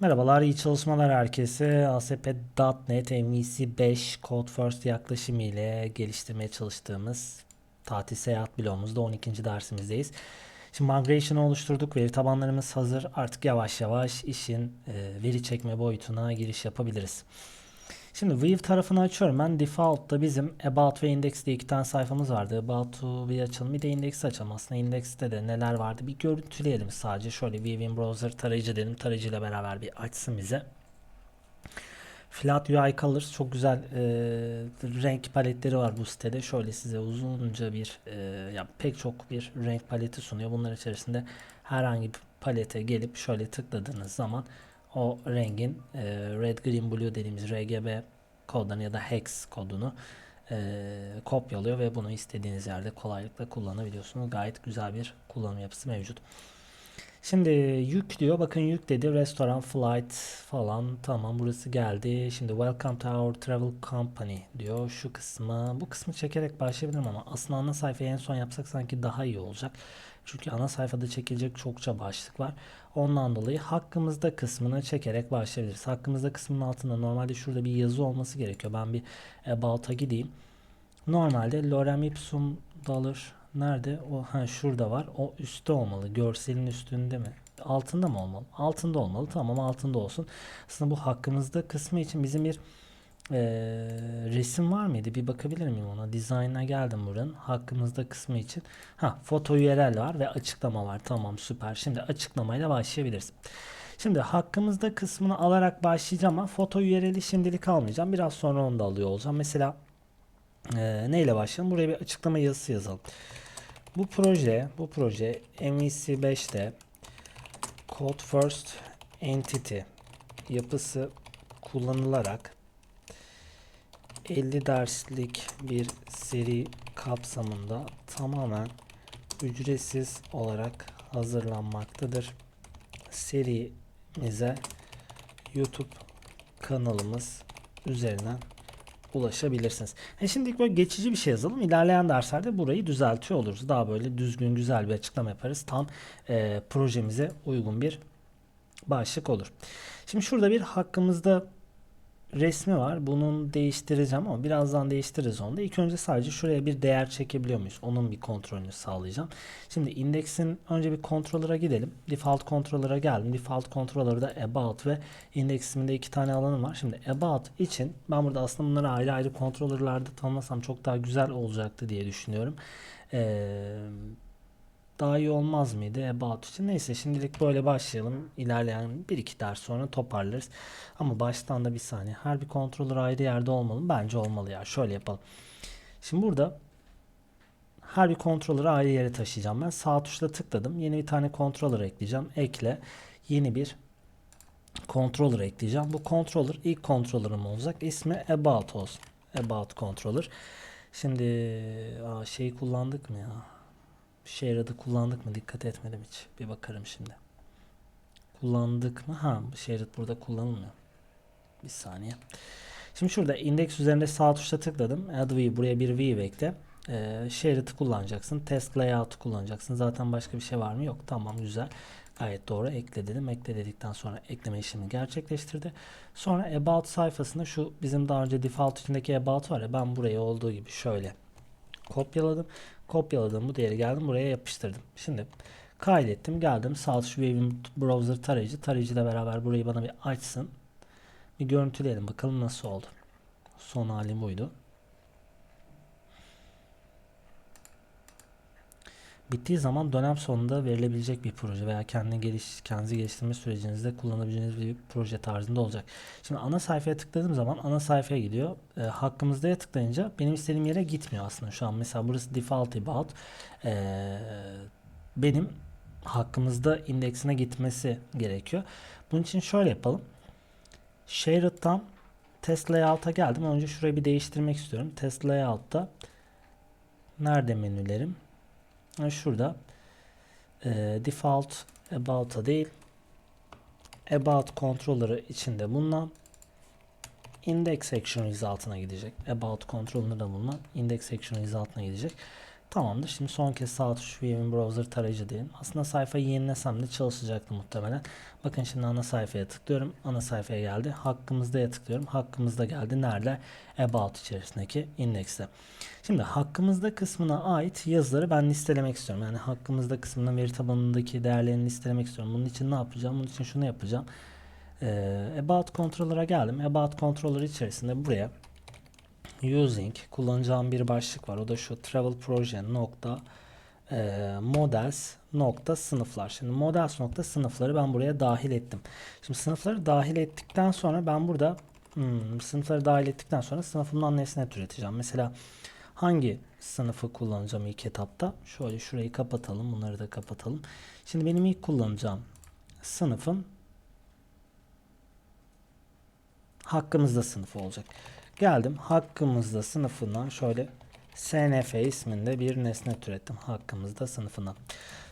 Merhabalar, iyi çalışmalar herkese. ASP.NET MVC 5 Code First yaklaşımı ile geliştirmeye çalıştığımız tatil seyahat bloğumuzda 12. dersimizdeyiz. Şimdi migration'ı oluşturduk, veri tabanlarımız hazır. Artık yavaş yavaş işin e, veri çekme boyutuna giriş yapabiliriz. Şimdi View tarafını açıyorum. Ben default'ta bizim About ve Index diye iki tane sayfamız vardı. About'u bir açalım. Bir de Index'i açalım. Aslında Index'te de neler vardı bir görüntüleyelim sadece. Şöyle View in Browser tarayıcı dedim. Tarayıcıyla beraber bir açsın bize. Flat UI Colors çok güzel e, renk paletleri var bu sitede. Şöyle size uzunca bir e, ya pek çok bir renk paleti sunuyor. Bunlar içerisinde herhangi bir palete gelip şöyle tıkladığınız zaman o rengin e, red green blue dediğimiz RGB kodlarını ya da hex kodunu e, kopyalıyor ve bunu istediğiniz yerde kolaylıkla kullanabiliyorsunuz. Gayet güzel bir kullanım yapısı mevcut. Şimdi yük diyor. Bakın yük dedi. Restaurant, flight falan. Tamam burası geldi. Şimdi welcome to our travel company diyor. Şu kısmı. Bu kısmı çekerek başlayabilirim ama aslında ana sayfayı en son yapsak sanki daha iyi olacak. Çünkü ana sayfada çekilecek çokça başlık var. Ondan dolayı hakkımızda kısmını çekerek başlayabiliriz. Hakkımızda kısmının altında normalde şurada bir yazı olması gerekiyor. Ben bir about'a gideyim. Normalde lorem ipsum dollar nerede? O ha şurada var. O üstte olmalı. Görselin üstünde mi? Altında mı olmalı? Altında olmalı. Tamam altında olsun. Aslında bu hakkımızda kısmı için bizim bir e, resim var mıydı? Bir bakabilir miyim ona? Design'a geldim buranın. Hakkımızda kısmı için. Ha foto URL var ve açıklama var. Tamam süper. Şimdi açıklamayla başlayabiliriz. Şimdi hakkımızda kısmını alarak başlayacağım ama foto URL'i şimdilik almayacağım. Biraz sonra onu da alıyor olacağım. Mesela e, neyle başlayalım? Buraya bir açıklama yazısı yazalım. Bu proje, bu proje MVC 5'te Code First Entity yapısı kullanılarak 50 derslik bir seri kapsamında tamamen ücretsiz olarak hazırlanmaktadır. Serimize YouTube kanalımız üzerinden ulaşabilirsiniz. E şimdilik böyle geçici bir şey yazalım. İlerleyen derslerde burayı düzeltiyor oluruz. Daha böyle düzgün güzel bir açıklama yaparız. Tam e, projemize uygun bir başlık olur. Şimdi şurada bir hakkımızda resmi var. Bunun değiştireceğim ama birazdan değiştiririz onu da. İlk önce sadece şuraya bir değer çekebiliyor muyuz? Onun bir kontrolünü sağlayacağım. Şimdi indeksin önce bir controller'a gidelim. Default controller'a geldim. Default controller'da about ve indeksimde iki tane alanım var. Şimdi about için ben burada aslında bunları ayrı ayrı controller'larda tanımlasam çok daha güzel olacaktı diye düşünüyorum. Eee daha iyi olmaz mıydı about için? Neyse şimdilik böyle başlayalım. İlerleyen bir iki ders sonra toparlarız. Ama baştan da bir saniye. Her bir controller ayrı yerde olmalı? Bence olmalı ya. Şöyle yapalım. Şimdi burada her bir controller'ı ayrı yere taşıyacağım ben. Sağ tuşla tıkladım. Yeni bir tane controller ekleyeceğim. Ekle. Yeni bir controller ekleyeceğim. Bu controller ilk controller'ım olacak. İsmi about olsun. About controller. Şimdi aa, şeyi kullandık mı ya? Share adı kullandık mı? Dikkat etmedim hiç. Bir bakarım şimdi. Kullandık mı? Ha, share burada kullanılmıyor. Bir saniye. Şimdi şurada index üzerinde sağ tuşla tıkladım. Add view buraya bir view ekle. Ee, shared'ı kullanacaksın. Test layout'u kullanacaksın. Zaten başka bir şey var mı? Yok. Tamam güzel. Gayet doğru. Ekle dedim. Ekle dedikten sonra ekleme işlemi gerçekleştirdi. Sonra about sayfasında şu bizim daha önce default içindeki about var ya ben burayı olduğu gibi şöyle kopyaladım. Kopyaladım bu değeri geldim buraya yapıştırdım. Şimdi kaydettim geldim sağ tuş Wave'in browser tarayıcı tarayıcıyla beraber burayı bana bir açsın. Bir görüntüleyelim bakalım nasıl oldu. Son halim buydu. Bittiği zaman dönem sonunda verilebilecek bir proje veya kendi geliş, kendinizi geliştirme sürecinizde kullanabileceğiniz bir proje tarzında olacak. Şimdi ana sayfaya tıkladığım zaman ana sayfaya gidiyor. E, hakkımızda'ya tıklayınca benim istediğim yere gitmiyor aslında şu an. Mesela burası default about. E, benim hakkımızda indeksine gitmesi gerekiyor. Bunun için şöyle yapalım. Shared'dan test layout'a geldim. Önce şurayı bir değiştirmek istiyorum. Test layout'ta nerede menülerim? Şurada e, default about'a değil about controller'ı içinde bulunan index section altına gidecek. About controller'da bulunan index section altına gidecek. Tamamdır. Şimdi son kez sağ tuş Viewing Browser tarayıcı diyelim. Aslında sayfayı yenilesem de çalışacaktı muhtemelen. Bakın şimdi ana sayfaya tıklıyorum. Ana sayfaya geldi. Hakkımızda'ya tıklıyorum. Hakkımızda geldi. Nerede? About içerisindeki indekste. Şimdi hakkımızda kısmına ait yazıları ben listelemek istiyorum. Yani hakkımızda kısmına veri tabanındaki değerlerini listelemek istiyorum. Bunun için ne yapacağım? Bunun için şunu yapacağım. Ee, About Controller'a geldim. About Controller içerisinde buraya using kullanacağım bir başlık var. O da şu travel proje nokta e, models nokta sınıflar. Şimdi models nokta sınıfları ben buraya dahil ettim. Şimdi sınıfları dahil ettikten sonra ben burada hmm, sınıfları dahil ettikten sonra sınıfımdan nesne türeteceğim. Mesela hangi sınıfı kullanacağım ilk etapta? Şöyle şurayı kapatalım. Bunları da kapatalım. Şimdi benim ilk kullanacağım sınıfım hakkımızda sınıfı olacak. Geldim hakkımızda sınıfından şöyle snf isminde bir nesne türettim hakkımızda sınıfından.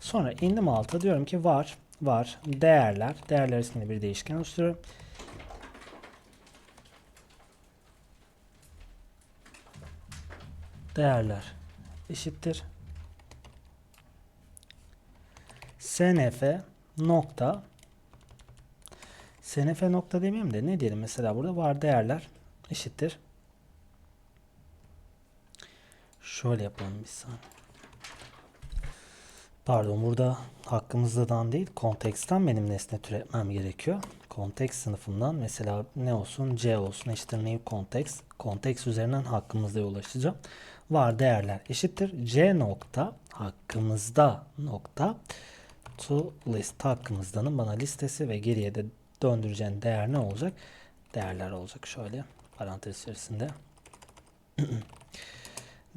Sonra indim alta diyorum ki var var değerler değerler isminde bir değişken oluşturuyorum. Değerler eşittir. snf nokta snf nokta demeyeyim de ne diyelim mesela burada var değerler eşittir. Şöyle yapalım bir saniye. Pardon burada hakkımızdan değil konteksten benim nesne türetmem gerekiyor. Kontekst sınıfından mesela ne olsun C olsun eşittir new context. Kontekst üzerinden hakkımızda ulaşacağım. Var değerler eşittir. C nokta hakkımızda nokta to list hakkımızdanın bana listesi ve geriye de döndüreceğin değer ne olacak? Değerler olacak şöyle parantez içerisinde.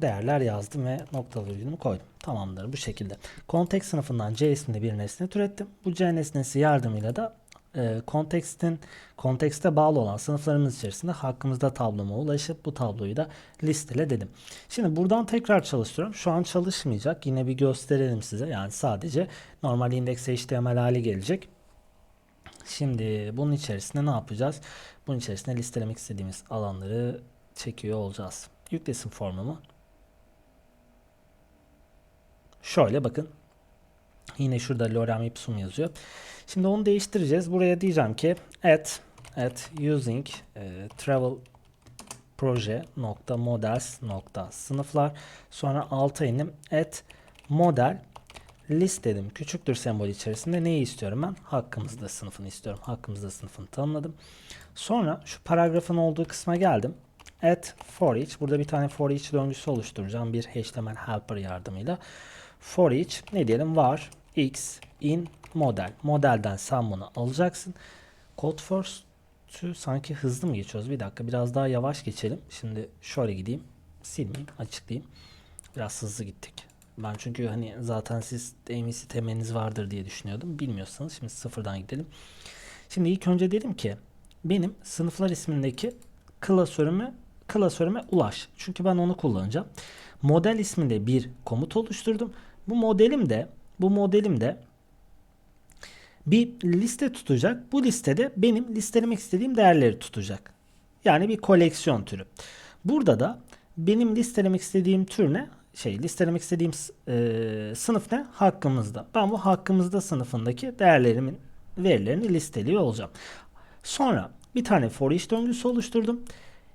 Değerler yazdım ve noktalı virgülümü koydum. Tamamdır bu şekilde. Kontekst sınıfından C isminde bir nesne türettim. Bu C nesnesi yardımıyla da e, kontekstin kontekste bağlı olan sınıflarımız içerisinde hakkımızda tabloma ulaşıp bu tabloyu da listele dedim. Şimdi buradan tekrar çalıştırıyorum. Şu an çalışmayacak. Yine bir gösterelim size. Yani sadece normal indeks HTML hali gelecek. Şimdi bunun içerisinde ne yapacağız? Bunun içerisinde listelemek istediğimiz alanları çekiyor olacağız. Yüklesin formumu. Şöyle bakın. Yine şurada lorem ipsum yazıyor. Şimdi onu değiştireceğiz. Buraya diyeceğim ki at at using e, travel proje nokta models nokta sınıflar sonra alta indim at model list dedim. Küçüktür sembol içerisinde neyi istiyorum ben? Hakkımızda sınıfını istiyorum. Hakkımızda sınıfını tanımladım. Sonra şu paragrafın olduğu kısma geldim. At for each. Burada bir tane for each döngüsü oluşturacağım. Bir HTML helper yardımıyla. For each ne diyelim var x in model. Modelden sen bunu alacaksın. Code first'ü sanki hızlı mı geçiyoruz? Bir dakika biraz daha yavaş geçelim. Şimdi şöyle gideyim. Silmeyeyim açıklayayım. Biraz hızlı gittik. Ben çünkü hani zaten siz MVC temeliniz vardır diye düşünüyordum. Bilmiyorsanız şimdi sıfırdan gidelim. Şimdi ilk önce dedim ki benim sınıflar ismindeki klasörüme klasörüme ulaş. Çünkü ben onu kullanacağım. Model isminde bir komut oluşturdum. Bu modelim de bu modelim de bir liste tutacak. Bu listede benim listelemek istediğim değerleri tutacak. Yani bir koleksiyon türü. Burada da benim listelemek istediğim tür ne? Şey listelemek istediğim e, sınıf ne? Hakkımızda. Ben bu hakkımızda sınıfındaki değerlerimin verilerini listeliyor olacağım. Sonra bir tane for each döngüsü oluşturdum.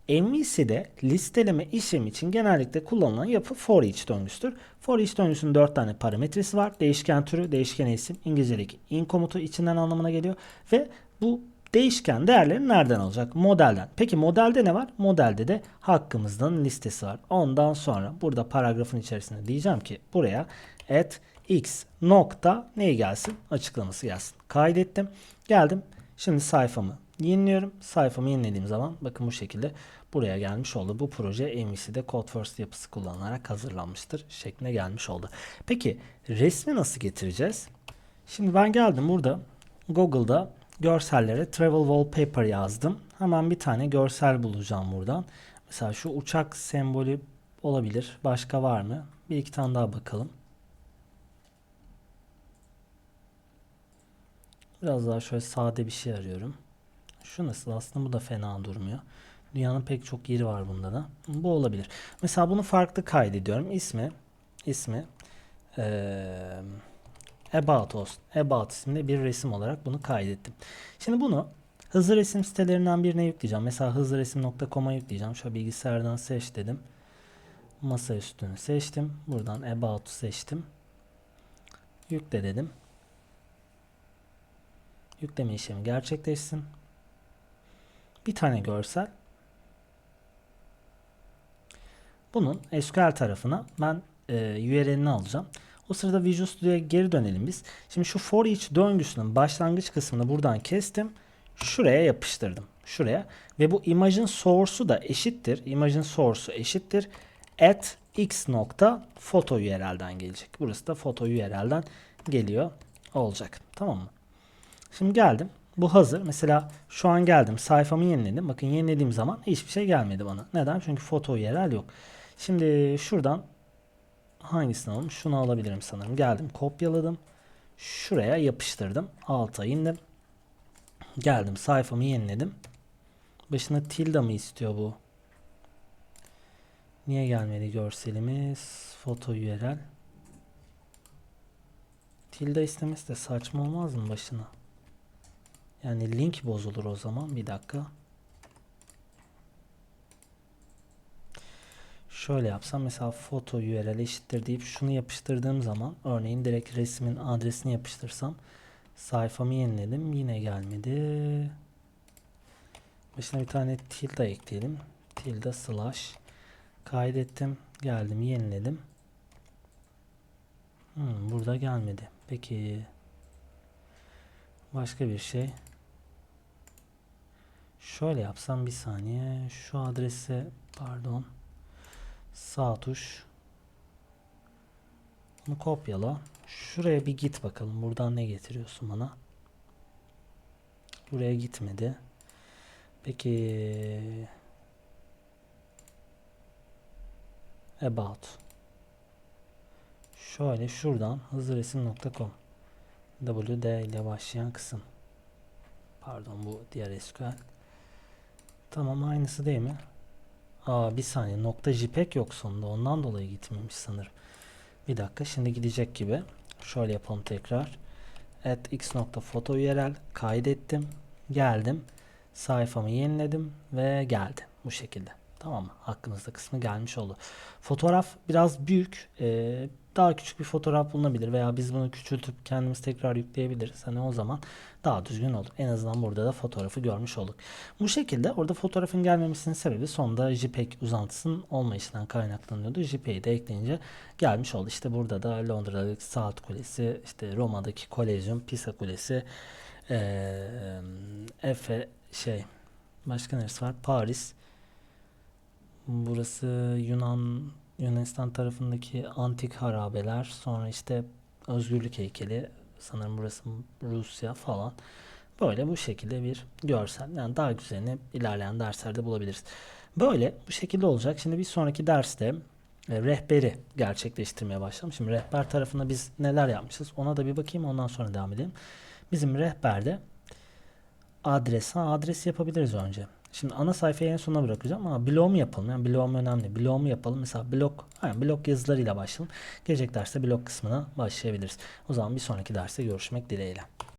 MVC'de listeleme işlemi için genellikle kullanılan yapı for each döngüsüdür. For each döngüsünün 4 tane parametresi var. Değişken türü, değişken isim, İngilizce'deki in komutu içinden anlamına geliyor ve bu değişken değerleri nereden alacak? Modelden. Peki modelde ne var? Modelde de hakkımızdan listesi var. Ondan sonra burada paragrafın içerisinde diyeceğim ki buraya at x nokta neyi gelsin? Açıklaması gelsin. Kaydettim. Geldim. Şimdi sayfamı yeniliyorum. Sayfamı yenilediğim zaman bakın bu şekilde buraya gelmiş oldu. Bu proje MVC'de Code First yapısı kullanılarak hazırlanmıştır şekline gelmiş oldu. Peki resmi nasıl getireceğiz? Şimdi ben geldim burada Google'da görsellere Travel Wallpaper yazdım. Hemen bir tane görsel bulacağım buradan. Mesela şu uçak sembolü olabilir. Başka var mı? Bir iki tane daha bakalım. Biraz daha şöyle sade bir şey arıyorum. Şu nasıl? Aslında bu da fena durmuyor. Dünyanın pek çok yeri var bunda da. Bu olabilir. Mesela bunu farklı kaydediyorum. İsmi ismi eee, About olsun. About isimli bir resim olarak bunu kaydettim. Şimdi bunu hızlı resim sitelerinden birine yükleyeceğim. Mesela hızlıresim.com'a yükleyeceğim. Şöyle bilgisayardan seç dedim. Masa üstünü seçtim. Buradan About'u seçtim. Yükle dedim. Yükleme işlemi gerçekleşsin. Bir tane görsel. Bunun SQL tarafına ben e, URL'ini alacağım. O sırada Visual Studio'ya geri dönelim biz. Şimdi şu for each döngüsünün başlangıç kısmını buradan kestim. Şuraya yapıştırdım. Şuraya. Ve bu imajın source'u da eşittir. İmajın source'u eşittir. At x nokta foto URL'den gelecek. Burası da foto URL'den geliyor olacak. Tamam mı? Şimdi geldim. Bu hazır. Mesela şu an geldim. Sayfamı yeniledim. Bakın yenilediğim zaman hiçbir şey gelmedi bana. Neden? Çünkü foto URL yok. Şimdi şuradan hangisini alalım? Şunu alabilirim sanırım. Geldim. Kopyaladım. Şuraya yapıştırdım. Alta indim. Geldim. Sayfamı yeniledim. Başına tilde mı istiyor bu? Niye gelmedi görselimiz? Foto URL. Tilde istemesi de saçma olmaz mı başına? Yani link bozulur o zaman. Bir dakika. Şöyle yapsam mesela foto URL eşittir deyip şunu yapıştırdığım zaman örneğin direkt resmin adresini yapıştırsam sayfamı yeniledim yine gelmedi. Başına bir tane tilde ekleyelim. Tilde slash kaydettim. Geldim yeniledim. Hmm, burada gelmedi. Peki başka bir şey. Şöyle yapsam bir saniye. Şu adrese pardon. Sağ tuş. Bunu kopyala. Şuraya bir git bakalım. Buradan ne getiriyorsun bana? Buraya gitmedi. Peki about şöyle şuradan hızlıresim.com wd ile başlayan kısım pardon bu diğer SQL tamam aynısı değil mi Aa bir saniye. Nokta jpeg yok sonunda. Ondan dolayı gitmemiş sanırım. Bir dakika. Şimdi gidecek gibi. Şöyle yapalım tekrar. At x nokta foto URL kaydettim. Geldim. Sayfamı yeniledim ve geldi bu şekilde tamam mı kısmı gelmiş oldu fotoğraf biraz büyük ee, daha küçük bir fotoğraf bulunabilir veya biz bunu küçültüp kendimiz tekrar yükleyebiliriz. Hani o zaman daha düzgün olur. En azından burada da fotoğrafı görmüş olduk. Bu şekilde orada fotoğrafın gelmemesinin sebebi sonda JPEG uzantısının olmayışından kaynaklanıyordu. JPEG'i de ekleyince gelmiş oldu. İşte burada da Londra'daki Saat Kulesi, işte Roma'daki Kolezyum, Pisa Kulesi, ee, Efe şey başka neresi var? Paris. Burası Yunan Yunanistan tarafındaki antik harabeler, sonra işte özgürlük heykeli, sanırım burası Rusya falan. Böyle bu şekilde bir görsel. Yani daha güzelini ilerleyen derslerde bulabiliriz. Böyle bu şekilde olacak. Şimdi bir sonraki derste e, rehberi gerçekleştirmeye başlayalım. Şimdi rehber tarafında biz neler yapmışız ona da bir bakayım ondan sonra devam edelim. Bizim rehberde adres, ha, adres yapabiliriz önce. Şimdi ana sayfayı en sona bırakacağım ama blog mu yapalım? Yani blog mu önemli? Blog mu yapalım? Mesela blog, yani blog yazılarıyla başlayalım. Gelecek derste blog kısmına başlayabiliriz. O zaman bir sonraki derste görüşmek dileğiyle.